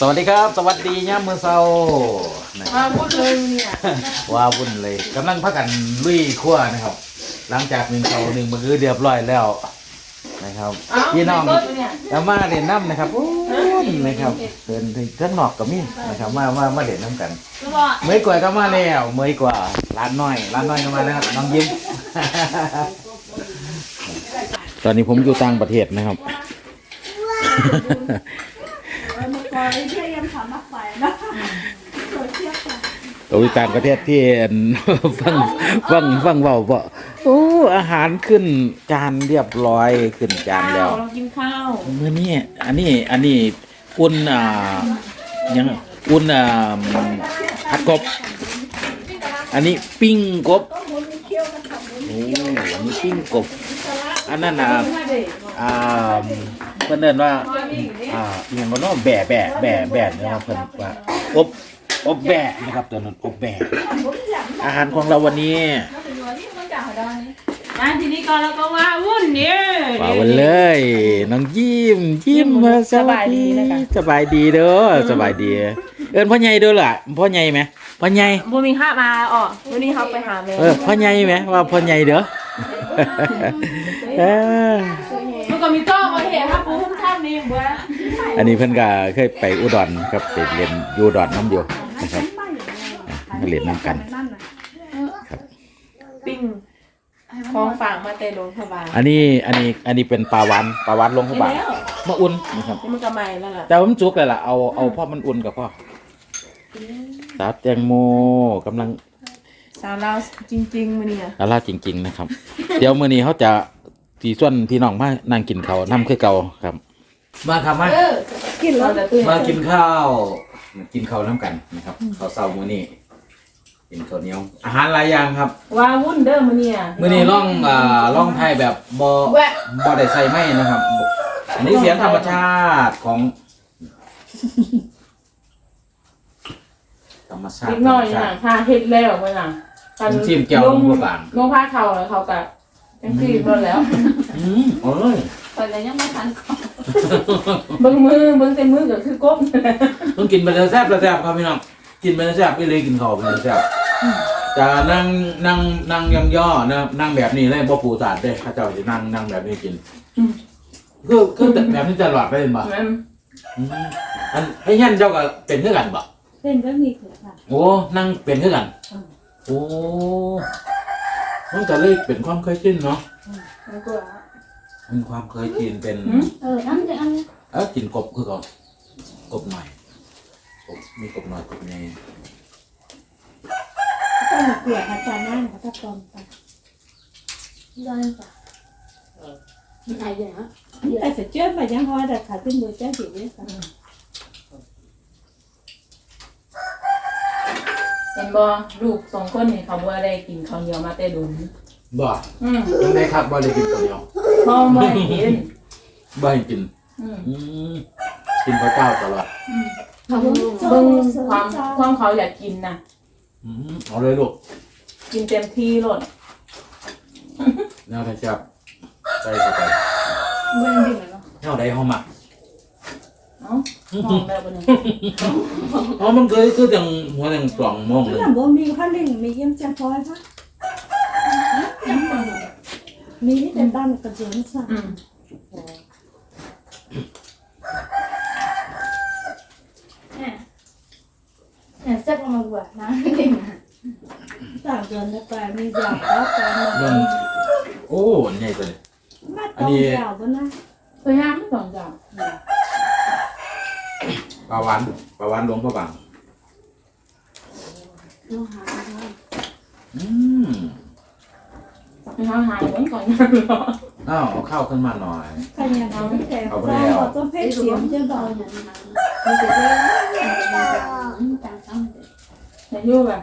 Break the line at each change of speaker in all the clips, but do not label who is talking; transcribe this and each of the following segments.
สวัสดีครับ สวัสดีย่ามมือเศร้านะ
มาพูดเลยเนี่ย
ว้าวุ่นเลยกำลังพักกันลุยขั้วนะครับ หลังจากหนึ่งเขาหนึ่งมือเรียบร้อยแล้วนะครับ
เอ้า
พี่น้อง
ไม่ต้เนี่ย
เอามาเด่นน้ำนะครับโอ้ยนะครับเดินถึงทั้งนอกกับมีนะครับมามามาเด่นน้ำกัน
แล้วบอก
เมยกว่าก็มาแล้วเมยกว่าร้านน้อยร้านน้อยก็มาแล้วน้องยิ้ม ตอนนี้ผมอยู่ต่างประเทศนะครับ
มันก็เที่ยังทำนันะโซเชียลค่ะ
ตัวต่างประเทศที่อั่นฟังฟังฟังเบาบ่โอ้อาหารขึ้นจานเรียบร้อยขึ้นจานแล้ว
เรากินข้าว
มื้อนี้อันนี้อันนี้อุ่นอ่ายังอุ่นอ่าผัดกบ อันนี้ปิ้งกบ
ต้องมุนเคี่ยวกันทำมุน
โอ้อันนี้ปิ้งกบ อันนั้นอะ
มา
อ่า เพิ่นเอิ้นว่าอ่าอหยังบ่เนาะแบะแบะแบะแบะนะครับเพิ่นว่าอบอบแบะนะครับตัวนั้นอบแบะอาหารของเราวันนี้
นะทีนี้ก็เราก็ว่าวุ่นเนี่ย
ว่าวันเลย น้องยิ้มยิ้มมา
สบายดีนะคะ
สบายดีเด้อสบายดี เอิ้นพ่อใหญ่เด้อล่ะพ่อใหญ่ไหมพ่อใหญ่
บูมีข้ามาอ๋อวันนี้เขาไปหาแม่
เออพ่อใหญ่ไหมว่าพ่อใหญ่เด้อ เออ
มันก็มีโต๊ะมาเห็น ครับปูท่านนี่บัว
อันนี้เพิ่นก็เคยไปอุดรครับไปเรียนอยู่อุดรน้ำอยู่นะครับมาเรียนน้ำกัน
นั่นน่ะ
ปิ้งของฝากมาเตะโรงพยาบาล
อันนี้อันนี้อันนี้เป็นปลาหวานปลาหวานลงเข้าบาท
แล้ว
มาอุ่นนะครับ
นี่มันก็ใหม่แล้วล่ะ
แต่ว่ามันจุกเลยล่ะเอาเอาพ่อมันอุ่นกับพ่อสาวแตงโมกำลัง
สาวเราวจริงๆมันเนี่ย
อาล่าจริง ๆ นะครับ เดี๋ยวมื้อนี้เขาจะ สีส่วนพี่น้องมานั่งกินข้าวน้ำคือเก่าครับ มาครับมา
เออ
กิน
เรา
แล้ว
จะตื่น
มากินข้าวกินข้าวน้ำกันนะครับข้าวเช้ามื้อนี้กินข้าวเหนียว อาหารหลายอย่างครับ
ว่าวุ่นเด้อมันเนี่ย
มื้อนี้ล่องอ่าล่องไทยแบบบ่
แวะ
บ่ได้ใส่ไม้นะครับ อันนี้เสียงธรรมชาติของ ธรรมชาติ
นิดหน่อย
ธรรมชา
นะ
ติ
ถ้าเฮ็ดแล้วมันน่ะ
น้ำจิ้มแจ่วลงหัวบาง
ลงผ้าเขาแล้วเขาก็ จังซี่หมดแล้ว
อืมเอ้ย
ตอนนี้ยังไม่ทันเบิ่งมือเบิ่งแต่มือก็คือกบ
ต้องกินไปเลยแซ่บเลยแซ่บครับพี่น้องกินไปเลยแซ่บไม่เลยกินข้าวไปเลยแซ่บจะนั่งนั่งนั่งยองย่อนะครับนั่งแบบนี้เลยบ่ปูสาดเด้ข้าเจ้าจะนั่งนั่งแบบนี้กินคือคือแบบนี้ตลอดไปเป็นบ่
แม่น
อืมอันไอ้ยันเจ้าก็เป็นเท่ากันบ่
เป็นก็มีคือค่ะ
โอ้นั่งเป็นเท่ากัน โอ้ มันก็เลยเป็นความเคยชินเนาะ
แล้วก็
เป็นความเคยชินเป็น
หืม
เอออันเดียวอัน
เออกินกบคือก่อนกบหน่อยกบมีกบหน่อยกบใหญ่
ต้องเกลืออาจารย์นั่นเขาจะตอมไปได้ค่ะมีอะไรอย่างเงี้ยแต่เสร็จเชื่อมายังฮอแต่ขาขึ้นมือเจ้าสิเนี่ยค่ะ
เห็น บ่ลูกสองคนนี่เขาบ่ได้กินข้าวเหนียวมาแต่ดุน
บ่
อืม
ยังไงครับบ่ได้กินคนเดียว
พ่อไม่ให้กิน
บ่ให้กิน
อืม
อืมกินข้าวเจ้าตลอด
เขา
เบิ่งความความเขาอยากกินน่ะ
อืมเอาเลยลูก
กินเต็มที่โลด
แนวไทยจับใส่เข้าไป
เบิ่งดิ่งเนาะ
แนวใดเฮามัก
เอ้ามองได้บ่เนี่ย
อ๋อมันเคยคือจังหัวจังปล่องมองเลย
ถ้าบ่มีพันดิ่งมีเยี่ยมจังพอยปะมีที่เป็นบ้านกระเจิงสั่ง
อืม
เนี่ยเซ็ตออกมาบวชนะเก่งนะ
ต่างเดินไปมียาวแล้วแต่
เบิ่
มั
ง
น
โอ้ใหญ่ตัวนี้
มาต้องยาวบ่นะ
พยายามไม่ต้องจับ
ปลาหวานปลาหวานหลวงพระบาง
เราหา
อืม
ไม่ทางหายไว้ก่อนนะรอ
อ้าวเอาข้าวขึ้นมาหน่อย
ใครอยากเอาแต่ฟ้าเราต้องเพชรเสียงจะเบาอย่างนั้น
มันจะได้
ต่างกัน
แต่อยู่แบบ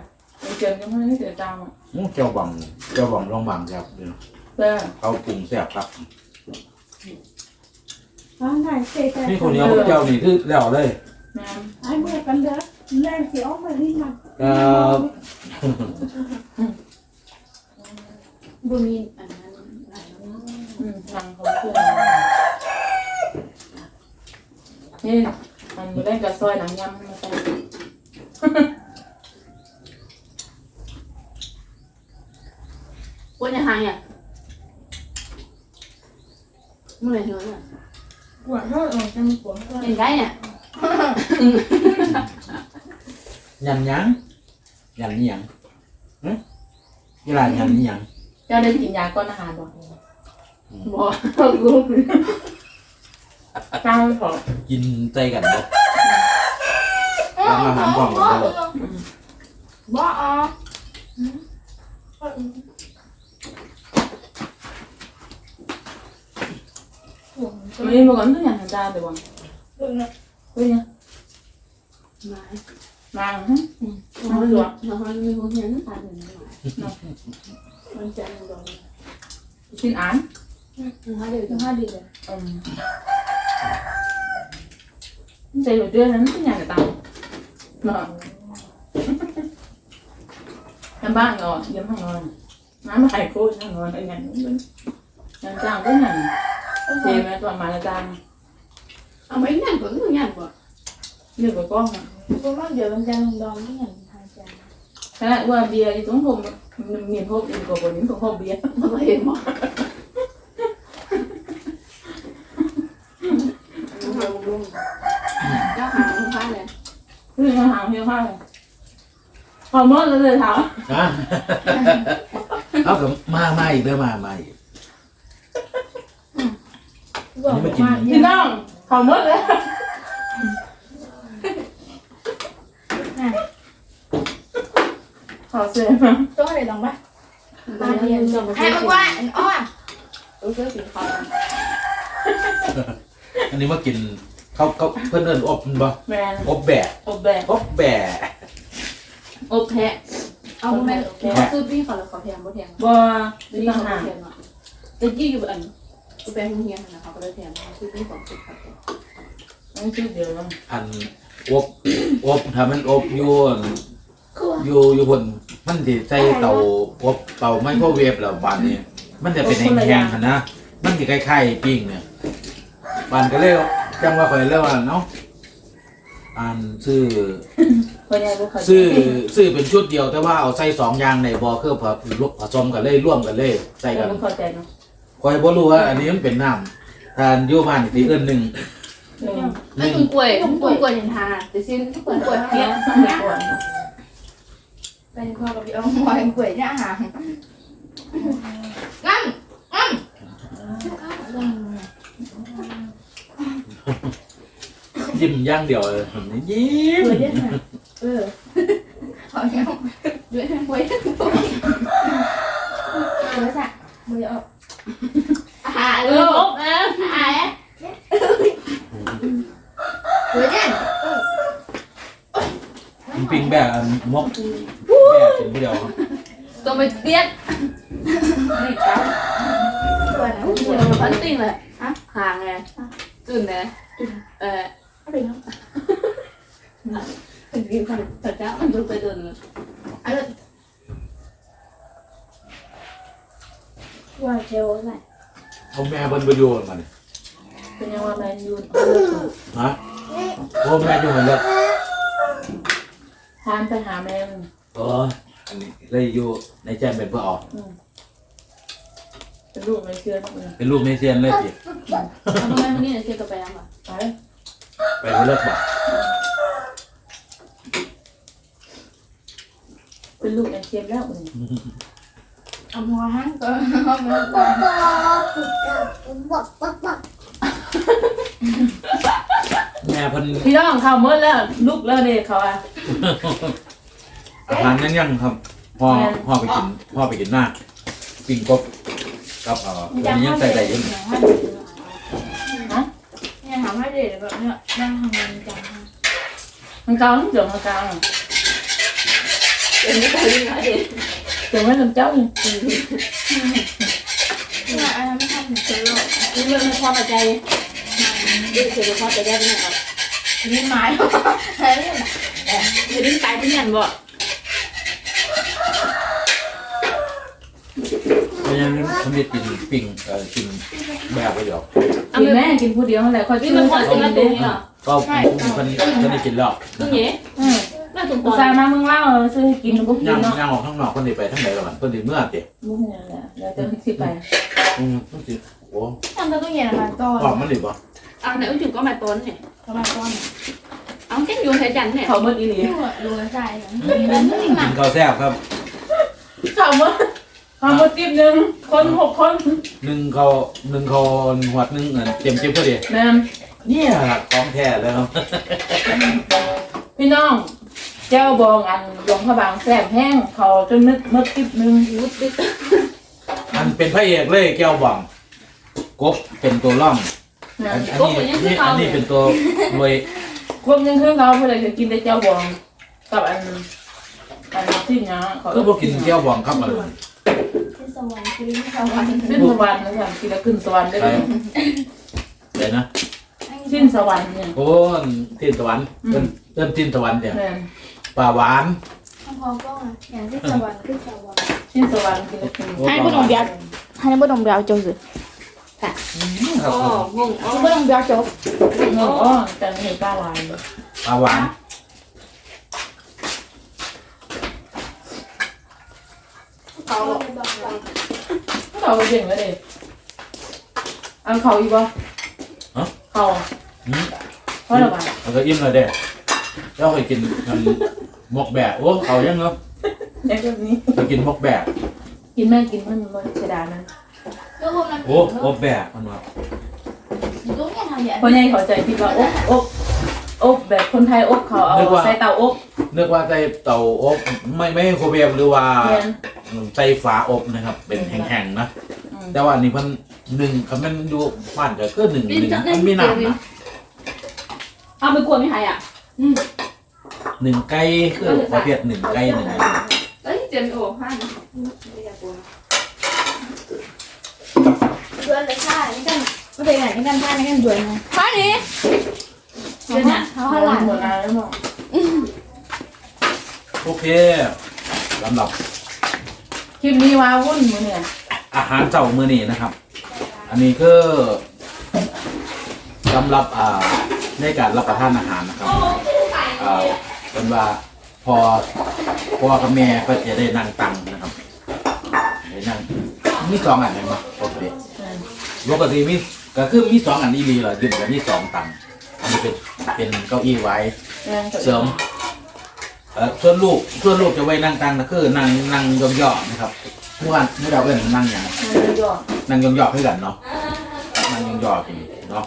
เจอกันไม่ได้เจอจังอะ
อืมเจ้าบังเจ้าบังลองบังครับเดี๋ยว
เด้อ
เขาปรุงแซ่บครับ
ฟ้าไหนเตะแต่
นี่คนเหนี้ยวเจ้านี่คือแล้วเลย
แม่น
ไอ้เมื่อกันเด้อแรงเสียออกมาที่มัน
ครับ
บุมีอันนั้นหลายแล้ว
อืมนั่งเขาเพื่อนนี่มันมือแรกกับซอยหนังยำมาใส่
quân nhà hàng nhỉ mua này nữa nè
ปวดท้องออกจังปวดท้อง
nhìn cái nè
ยันหยังยันนี่หยังหึเวลายันนี่หยังา
ได้กินยาก้อนอาหารบ่
bỏ gục
เจ้าขอ
กินใจกันบ่ทำอาหารพร้อมกัน เด้อ
บ่ออก
ไม่บอกกันทุกอย่างทำได้เดี๋ยวคุยเนี่ย
mãi
นางฮะ
nó hơi ruột nó hơi như con nhắn à mình con chân rồi
กินอ่าน
nó hơi đều
จังหวะดีเลย
อืมใจหัวเดือนนั้นทุกอย่างจะตามเนาะทำบ้านเนาะเยี่ยมห้องนอนน้ำมาไข่โคตรห้องนอนอะไรอย่างนี้ยังจ้างก็อย่างเทไหมตัวมาละจาน
à mấy ngàn vẫn người ngàn của
เลือกกับกล้องอะ
เพราะว่าเดี๋ยวมันจะลงดองที่อย่างทางใจ
ขณะ ว่าเบียร์ที่ต้องผมเมียนพบอีกกว่านี้ของพบเบียร์
nó có hiền mà nó hơi luôn chắc hàng không phải này
เรื่องอาหารเพียงข้าวพอเมื่อเลยถาม
ฮะ อากับมามาอีกเด้อมามาอีก
บอกว่า
พี่น้องพอเมื่อเลยขอเสียมา
ต้องอะไรลองปะ
ba điên rồi mà
hai mươi qua ó à
tôi cứ chỉ khỏi
อันนี้มากินเขาเขาเพื่อนเอิ้นอบมันบ่
แมน
อบแบะ
อบแบบ
อบแบะ
อบแพะ
ông mẹ có tư vi khỏi là khỏi thèm có thèm
บ่
tư
ที่
vi
ต้อง
khỏi
หา
có thèm ạ tư vi như vậy tôi bé không hiền là họ có thèm tư vi khỏi thèm khỏi thèm
ไม่ชื่อเดียวกัน
อัน อบอบถ้ามันอบอยู่อั่นอยู่อยู่บนมันสิใส่เตาอบเตาไมโครเวฟแล้วบานนี้ มันจะเป็นแห้งๆหั่นนะมันสิคล้ายๆปิ้งเนี่ยบานก็เลยจังว่าข่อยเลยว่าเนาะอันซื้อ
คนใหญ่บ่เคย
ซื้อซื้อเป็นชุดเดียวแต่ว่าเอาใส่สองอย่างในบ่คือผลผสมกันเลยร่วมกันเลยใส่
แต่
กัน
บ่เข้าใจเนาะ
ข่อยบ่รู้ว่าอันนี้มันเป็นน้ำทานอยู่บ้านสิเอิ้นหนึ่ง
หนึ่ง
nó cùng quẩy cùng quẩy nhìn hà để xin cùng quẩy
เนี้ย
kia
ไม่ควร
เป็นพ่อกับพี่อ้อมหอยเปื่อยเนี่ยห่าง
ngâm
ยิ้มอย่างเดียวเลยยิ้ม
เปื่อยเนี่ยเออ
khỏi nhau đuổi quẩy
เปื่อยจ้ะมือออก
à
เอ
ừ
ออบนะ
à ấy
เปื่อยเนี่ย
มัน ปิ้งแบบอันมกแบบเป็นผู้เดียวครับ
tôi mới biết
นี่ครับ
เปื่อยนะ
Ủa, nó vẫn tin là hả? hàng này dùn này ờ
อะไรเนาะ
hình như phải thật ra mình tôi phải dùn
ว่าเจลอะไร
เอาแม่เพิ่นไปอยู่มัน
เป็นยังว่าแมนยู
ฮะโอ้แม่อยู่เหมือนเดิม
ทานไปหาแมน
เอออันนี้เลยอยู่ในใจเป็นเพื่อออก
เป็นลูกไม่เชื่อนะมึง
เป็นลูกเมเซียนเลยสิ
hôm nay hôm nay là chơi cà phê không ạ
ไป
ไปเลิกบ่
เป็นลูกในเชียมแล้วมึง
เอาหัวห้างก็
แม่เพิ่น
พี่น้องเขาเมื่อแล้วลูกแล้วเด็กเขาอะ
อาหารยังยังครับพ่อพ่อไปกินพ่อไปกินหน้าปิ้งกบกับเอ่ออันนี้ยังใส่ได้อยัง
เนี่ยถามให้เด็กแบบเนี้ยนั่งทำงานจัง
มันเกาเดี๋ยวมันเกา
em biết tôi đi nói gì
เดี๋ยวไม่ทำเจ้าอีก
เนี่ยอันนั้นไม่ทำถึงซื้อหรอก
nhưng mà nó khoa vào chay đi chơi được khoa vào chay bên này rồi
นี่ไม้ใช่ไห ม
thì đi tay với nhằn vợ
เพราะฉะนั้นเขาไม่กินปิ้งเอ่อกินแบบไปเดียว
กินแม่กินผู้เดียวเท่าไหร่ค่อย
vì
ชื่อ
mình
คอย
khoa
กิ
sinh
น
ra
เด้
tù nhỉ
ก็เพิ่นเพิ่นได้กินแล้ว
นี่เหี้ย
อืม
น่าสง
กู
สาร
สั่งมามึงเล่าเออซื้อให้กินกูกิ
ย่านง
เนาะ
ย่างออกข้างนอกเพิ่นได้ไปทางไหนแล้วมันเพิ่นได้เมื่อติ
มึงเนี่ยแหละเดี๋ยวจะสิไป
อืมต้องสิโอ้
ทำตัวตู้งเย็นมาต้อน
ออกมันดิบ่
เอาไหนอุ้ยถึงก็มาต้นเนี่ย
เขามาต้อน
เอาแค่อยู่ไทยจันเนี่ย
เขาเมื่ออีหลี
ดูดูใจมันไม่หนั
กิ
ก
นข้าวแซ่บครับ
เขาเมื่อเขาเมื่อติ๊บหนึ่งคนหกคน
หนึ่งเขาหนึ่งเขาหวดหนึ่งเงินเต็มจิ้มพอดี
แม่น
เนี่ยของแท้แล้วครับ
พี่น้อง เจ้าบองอันหลวงพระบางแซ่บแห้งเขาจนนึกเมื่อติ๊บหนึ่ง
วุ้ดิ
อันเป็นพระเอกเลยแก้วบ่องกบเป็นตัวล่อง
นะ
อันอันนี้นี่อันนี้เป็นตัวรวย
ควบยังคือเขาเพื่อจะกินได้เจ้าบองกับอันอันที่เนี้ยเขา
ก็บอกกินแก้วบ่องครับมัน
ที่สวรรค์คือที่สวรรค์
ขึ้นสวรรค์นะครับกินแล้วขึ้นสวรรค์ได้
ไป
เลย
เดี๋ยวนะ
ขึ้นสวรรค์เนี่ย
โอ้ทินสวรรค์เติ้นเติ้นทินสวรรค์เนี่ย
แม่น
ปลาหวาน
พอก็อย่างที่สวรรค์คือสวรรค์
ขึ้นสวรรค์กินแล้วขึ้น
ให้ผู้นมเบียร์ให้ผู้นมเบียร์จบสิ
ครับ
อ๋องงอ๋อ
ผู้นมเบียร์จบ
เงินอ๋อแต่เห็นปลาลาย
ปลาหวาน
เขา
เขาไปเบ่งแล้วเด็กอันเขาอีกบ่เขา
อืม
เพราะอะไร
แล้วก็อิ่มเลยเด้เจ้าเคยกินมันหมกแบะโอ้เอายังเนาะ
ในแบบนี้
ไปกินหมกแบะ
กินแม่กินมันมันเสียดายมัน
ก็พวกนั้น
โอ้หมกแบะมันว่า
ลูกเนี่ยทำอย่าง
เพราะไงเขาใจคิดว่าอบอบอบแบบคนไทยอบเขาเอาใส่เตาอบ
นึกว่าใส่เตาอบไม่ไม่ให้โครเวฟหรือว่า
เนี่ย
ใส่ฝาอบนะครับ เป็นแห้งๆนะ
อืม
แต่ว่าอันนี้มันหนึ่งคำมันดูบ้านก็คือหนึ่งหนึ่งมันไม่น้ำนะ
เอาไปกวนไม่หายอะ
หนึ่งไก่คือประเภทหนึ่งไก่หนึ่ง
เอ้ยเจมโอ้ห้าไม่อยากกลัว
เดือนเลยค่ะนี่กันไม่เป็นไรนี่กันท่านี่กันดือนนะ
ห้านี้
เดือนน่ะเขาหลาน
หมดแล้วเนาะ
โอเคสำหรับ
คลิปนี้ว้าวุ่นมือเนี่ย
อาหารเจ้ามือนี้นะครับ อันนี้คือสำหรับอ่าในการรับประทานอาหารนะครับอ่าเป็นว่าพอพ่อกับแม่ก็จะได้นั่งตังนะครับได้นั่งมีสองอันเลยมั้ยปกติ ปกติมีก็คือมีสองอันอีหลีเหรอยืนกันมีสองตังอันนี้เป็นเป็นเก้าอี้ไว้เสริมเอ่อส่วนลูกส่วนลูกจะไว้นั่งตังก็คือนั่งนั่งยองๆนะครับเมื่อวานเมื่อเราเล่นนั่งอย่าง
มันย่อ
นั่งยองๆด้วยกันเนาะนั่งยองๆกินเนาะ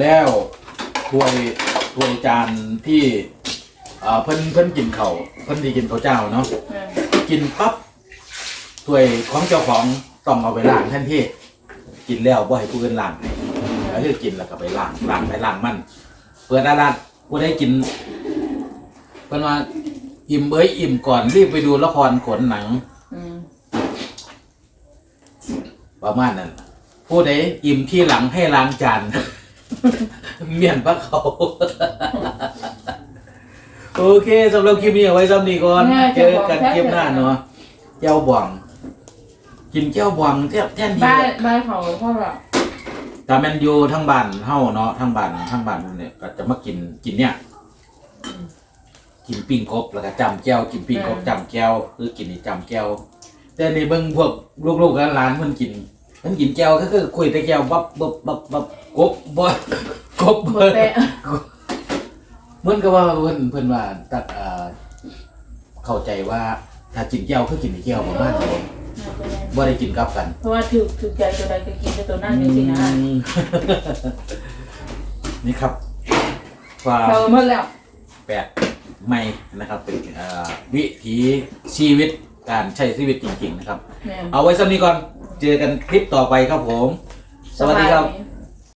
แล้วถ้วยถ้วยจานที่เอ่อเพิ่นเพิ่นกินเขาวเพิ่นดีกินข้าวเจ้าเนาะกินปั๊บถ้วยของเจ้าของต้องเอาไปล้างทันที กินแล้วบ่ให้ผู้อื่นล้างให้ก็คือกินแล้วก็ไปล้างล้างไปล้างมัน เปิดอาร้านผู้ได้กินเพิ่นว่าอิ่มเอ้ยอิ่มก่อนรีบไปดูละครขนหนัง
อืม
ประมาณนั้นผู้ใดอิ่มที่หลังให้ล้างจาน เมียนพระเขา โอเคสำหรับคลิปนี้เอาไว้ซ้ำนี้ก่อน เจอกันคลิปหน้าเนาะเจ้าบวง กินเจ้าบวงแทบแท่นดี
บ้าน
เลย
บ้านเขาพ่อเรา
แต่แมนยูทั้งบ้านเฮาเนาะทั้งบ้านทั้งบ้านเนี่ยก็จะมากินกินเนี่ย กินปิ้งกบแล้วก็จำแก้วกินปิ้งกบจำแก้วคือกินนี่จำแก้วแต่ในเบิ่งพวกลูกๆหลานๆเพิ่นกินเพิ่นกินแก้วก็คือคุยแต่แก้วบับบับบับบับกบบ่กบ
หม
เบิ่
ดแต่
เหมือนกับว่าเพิ่นเพิ่นว่าตัดเอ่อเข้าใจว่าถ้ากินแก้วคือกินแต่แก้วประมาณนี้ บ่ได้กินกับกัน
เพราะว่าถือถือใจตัวใดก็กินแต่ตัวนั้นจริงๆนะ
อืมนี่ครับความ
เราหมดแล้ว
แปลกใหม่นะครับเป็นเอ่อวิถีชีวิตการใช้ชีวิตจริง ๆ นะครับ
แม่น
เอาไว้สักนี้ก่อนเจอกันคลิปต่อไปครับผม สวัสดีครับา
ย